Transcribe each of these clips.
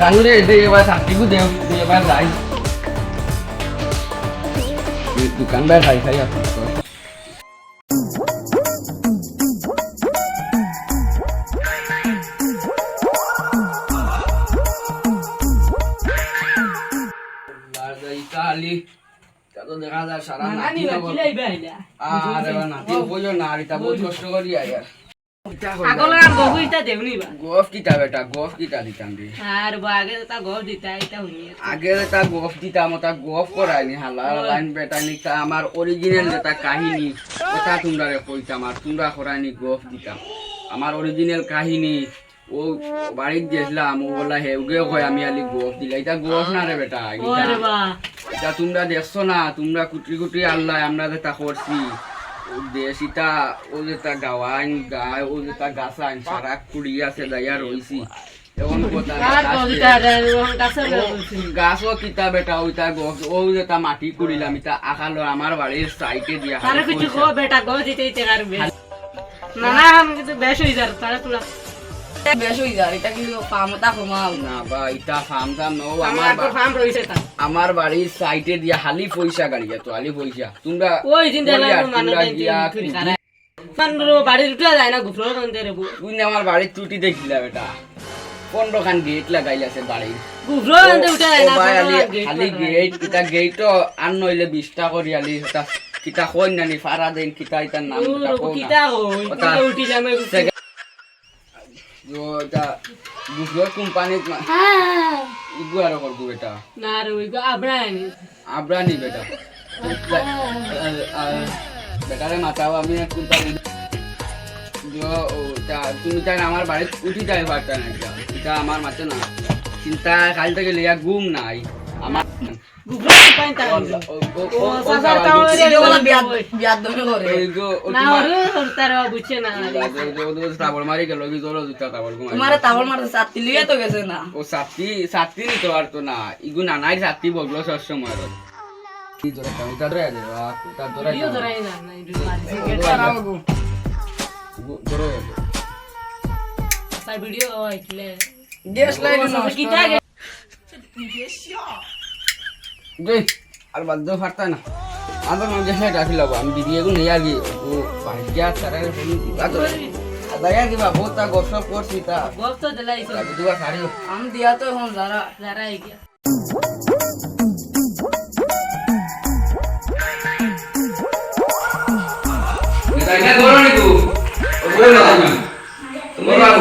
কানুরে এসে এবার চাকরিও দেও তুই এবার যাই দোকান বাই খাই খাই আসি ইতালি তো দেখা যায় সারা নাতি আর নাতি বইও না আর এটা বহুত কষ্ট করি আয়ার আগলে আর গহু ইটা দেউনি বা। গফ কিতা বেটা গফ কিতা দিতাম রে আর বাগে তা গহু দিতা ইটা হইনি আগে তা গফ দিতাম ওটা গফ করাইনি হালা। লাইন বেটানি তা আমার অরিজিনাল যেটা কাহিনী ওটা তোমরা রে কইতাম আর তোমরা করাইনি গফ দিতাম। আমার অরিজিনাল কাহিনী ও বাড়িত গেছিলাম ও বলা হেউগে কয় আমি আলি গফ দিলা। এটা গফ না রে বেটা এটা তোমরা দেখছ না তোমরা কুটি কুটি আল্লাহ আমরা যেটা করছি। ও দেশ ও যেটা গাওয়াইন গায় ও যেটা গাছাইন সারা কুড়ি আছে দাইয়া রইছি। এখন গাছও কিতা বেটা ওইটা গছ ও যেটা মাটি কুড়িলাম ইটা আখালো আমার বাড়ির দিয়া কিছু বেটা দিতে বেশ হয়ে যার তারা তুলা। আমার বাড়ির সাইটে দিয়া হালি পয়সা গাড়িয়া তো হালি পয়সা। তোমরা ওই দিন দেলা বলিয়া, তোমরা দিন গিয়া তুই কারা মানরো বাড়ি উঠা যায় না গুফরো কোন রে বু তুই আমার বাড়ির ত্রুটি দেখিলা বেটা। পনেরো খান গেট বাড়ির। খালি গেট কিতা গেট আর নইলে বিশটা করি আলি কিতা কই নানি ফারা দেন কিতা ইতার নাম কিতা ওটা- তুই উঠিলাম তো এটা গুগল কোম্পানিত ইগু আর করব বেটা না রে ওই আবরানি আবরানি বেটা বেটারে মাতাও আমি এক কোম্পানি তুমি তাই আমার বাড়িত উঠি যাই পারতা না এটা আমার মাতে না চিন্তা কাল থেকে লিয়া ঘুম নাই আমার রে না তার না তাবল মারি গেল কি তোর তোমার তাবল মারতে সাতি লিয়ে তো গেছে না ও সাতটি সাতটি নিতে পারতো না ইগু নানাই সাতটি বগলো সব সময় ইও ধরাই না না ইদু মারি সাই ভিডিও আইলে গ্যাস লাইন কিতা গে আর বাদ দিয়ে ফাটতা না। আমার মনে হয় রাখি লব আমি দিদি এগুলো নিয়ে কি ও ভাগ্যা সারা দিবা তো। দায়া দিবা বহুত তা গসপ করছি তা। গপ তো দিলাইছে দিবা সারিও আমি দিয়া তো এখন যারা যারা গিয়া। এটা করো নি তু? না তুমি। তোমার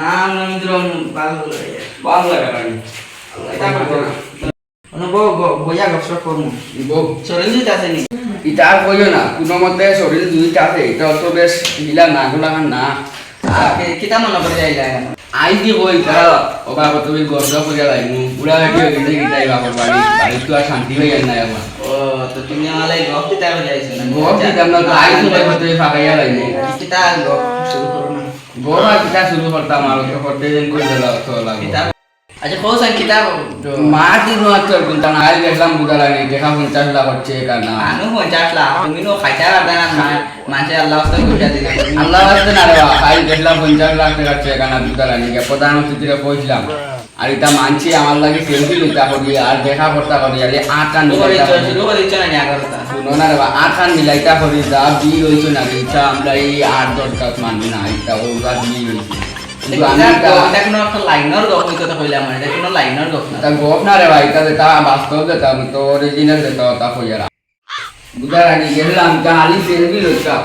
না আমি তো বাল বলে ভালো লাগে এটা করতে না। অনুভব বইয়া গছ করমু বউ শরীর দিতে আছে নি ইটা আর কইও না কোনো মতে শরীর দুইটা আছে এটা তো বেশ হিলা না গোলাগান না কিতা মনে করে যাইলা আই দি কই তারা ওবা তুমি গর্দ করিয়া লাইমু পুরা হেঁটে গেছে গিটাই বাপর বাড়ি বাড়ি তো আর শান্তি যায় না আমার ও তো তুমি আমালে গপ কিতা করে যাইছো না গপ না তো আই তো হতে ফাঁকাইয়া লাইমু কিতা গপ শুরু করো না গপ আর কিতা শুরু করতাম আর তো করতে যেন কই দিলা তো লাগো আচ্ছা কোন সান কিতা মা কি নোয়া তোর কোনটা না আই দেখলাম বুদা লাগে দেখা পঞ্চাশ লাখ হচ্ছে কারণ মানুষ পঞ্চাশ লাখ তুমি নো খাইতা না মানুষের আল্লাহ হস্তে গুজা দিলে। আল্লাহ রাস্তে না রে বাবা আই দেখলাম পঞ্চাশ লাখ টাকা চেকানা বুদা লাগে। প্রধানমন্ত্রীরে কইছিলাম আর এটা মানছি আমার লাগে সেলফি লইতা করি আর দেখা করতা করি আর শুরু মিলাইতা শুরু করে দিচ্ছ না আগরতা শুনো না রে বাবা আটটা মিলাইতা করি যা বি হইছো না ইচ্ছা আমরা এই আট দশ গাছ মানবি না এটা ও গাছ হইছে গপ না। রে ভাই বাস্তব তো অরিজিনাল তা আগে গেলাম তা আলি সেলফি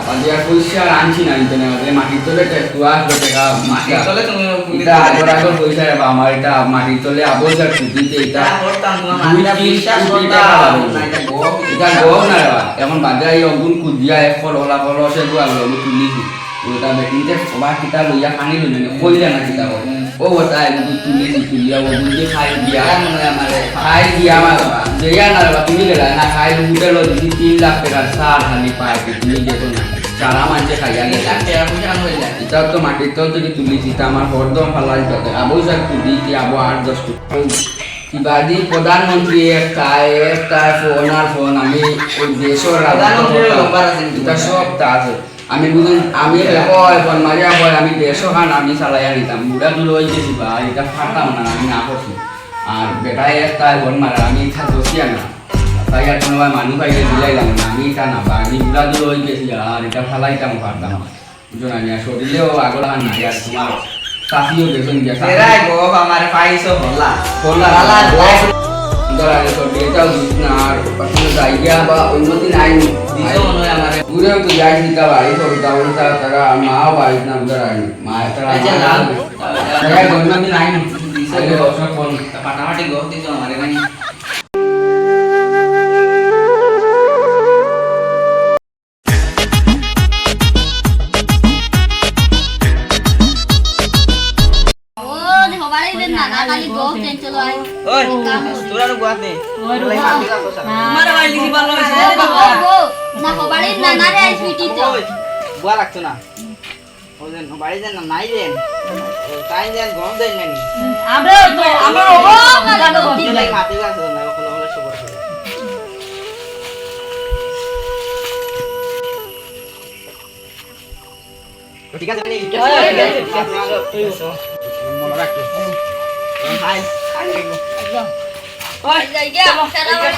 আজ আর পয়সা আনছি না ইন্টারনে মাটির তলে একটু আসবে টাকা মাটি চলে তুমি এটা আগর আগর পয়সা রে আমার এটা মাটির তলে আর এটা। করতাম তোমার করতাম। না এটা এটা না রে এখন বাদে এই অগুন কুদিয়া এক ফল ওলা ফল আছে লবু তুলিছি ওটা বেটিতে সবা কিতা লইয়া খানি লই না না কিতা ও ও ওটা আমি তুলিয়া অগুন যে খাই দিয়া মনে আমার খাই দিয়া আমার দেয়া না বাবা, তুমি গেলা না খাই হোটেল দিদি তিন লাখ টাকার সার হানি পায় তুমি দেখো না সারা মানুষে খাইয়া আনব এটা তো মাটির তল থেকে তুলেছি তা আমার হরদম ফালাই যাতে আবু স্যার কুদি কি আবু আট দশ কোটি প্রধানমন্ত্রী একটা একটা ফোন আর ফোন আমি ওই দেশের এটা সব তা আছে আমি বুঝুন আমি এখন মারিয়া বল আমি দেড়শো খান আমি চালাইয়া নিতাম বুড়া দুলো হয়ে গেছি বা এটা ফাটাম না আমি না করছি। আর বেটায় একটা বল মারা আমি এটা দোষিয়া না। তাই আর কোনো মানুষ পাইলে দিলাইলাম না আমি এটা না বা আমি বুড়া দুলো হয়ে গেছি আর এটা ফালাইতাম পারতাম বুঝুন আমি আর শরীরেও আগলা নাই আর তোমার চাষিও দেখুন গেছে আমার পাইছো হল্লা। হল্লা। ধর বিয়েটাও দিস না আর জায়গা বা উন্নতি নাই। দিছো মনে হয় আমারে। দূরেও তো যাই দিতে বাড়ি তো ওটা তারা মাও বাড়ি না ধর আগে মা তারা আচ্ছা লাল তারা জন্মদিন নাই দিছো। দিছো আমারে দেন ওই বুয়া লাগতো না? ও যেন বাড়ি যেন নাই যেন তাই যেন গরম দেন নানি আমরা তো আমরা ও ও খালি গোপ মাটি গাছ না ওখানে ওখানে সবর করে ঠিক আছে মনে রাখতে হাই হাই ওই যাই গিয়া সারা বাড়ি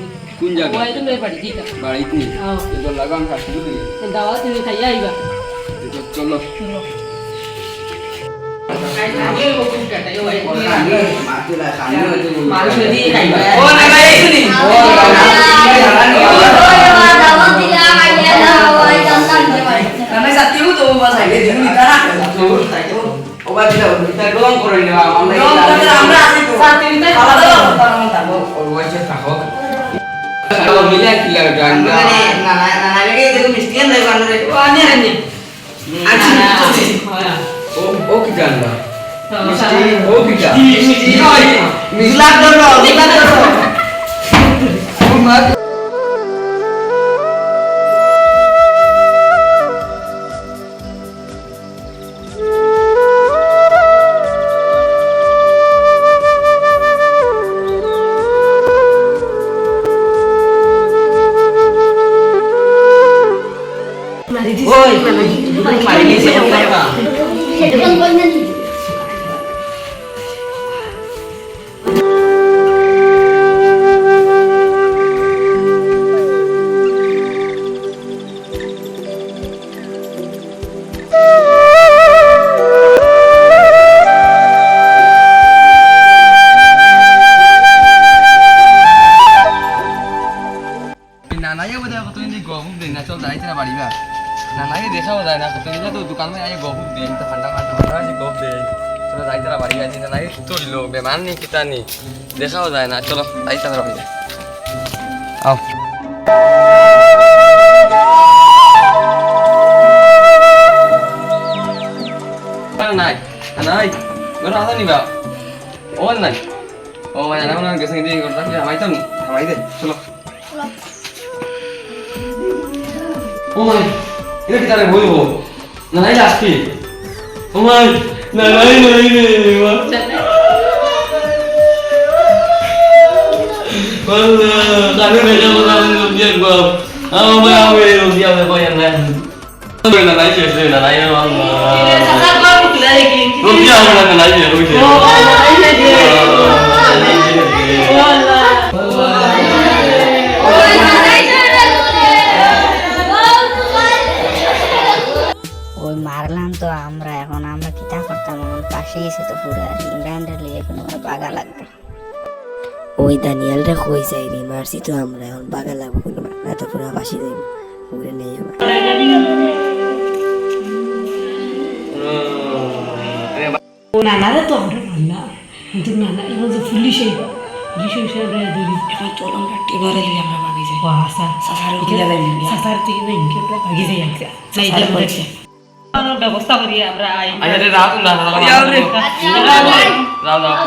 কোন জায়গা? ওই তো তুমি পড়ি দিতা বাড়িতে? নেই হ্যাঁ এটা লাগাম খাচ্ছি বুঝলি দাওয়া তুমি খাইয়া আইবা। এটা চলো। আগে বুকুম কাটা ইও ভাই মাতুলা সামনে সব মিলে কিলা জানবা না মারি দিছে খাইবা হেডফোন কই না নানাইয়ে দেখাও যায় না কতদিন তো দোকান আই গহপুর দিন তো ঠান্ডা ঠান্ডা ঠান্ডা আছে গহপ দে চলো যাইতে না পারিবা দিন নানাই তো দিল বেমান নি কিতা নি দেখাও যায় না চলো যাইতে না পারিবা আও নাই নাই গরম আসা নিবা ও নাই ও জানা না গেছে কিন্তু গরম কি আমাই তো আমাই দে চলো era que te hablé hoy no nadie lastimó mamá no nadie no nadie mamá maldita madre que me está haciendo un bien guapo a mamá a mamá un bien a mamá por ejemplo no nadie no nadie mamá nunca মারছি তো আমরা এখন বাগা লাগবো কোনো না তো পুরো পাশে যাই পুরে নেই আমার ও নানা রে তো আমরা ভালো কিন্তু নানা যে পুলিশ সে এখন চল আমরা টেবারে লিয়ে আমরা যাই। ওয়া সা সাসার উঠিয়া যাই সাসার থেকে ভাগি যাই। একটা ব্যবস্থা করি আমরা আই আচ্ছা রে রাত না রাত রাত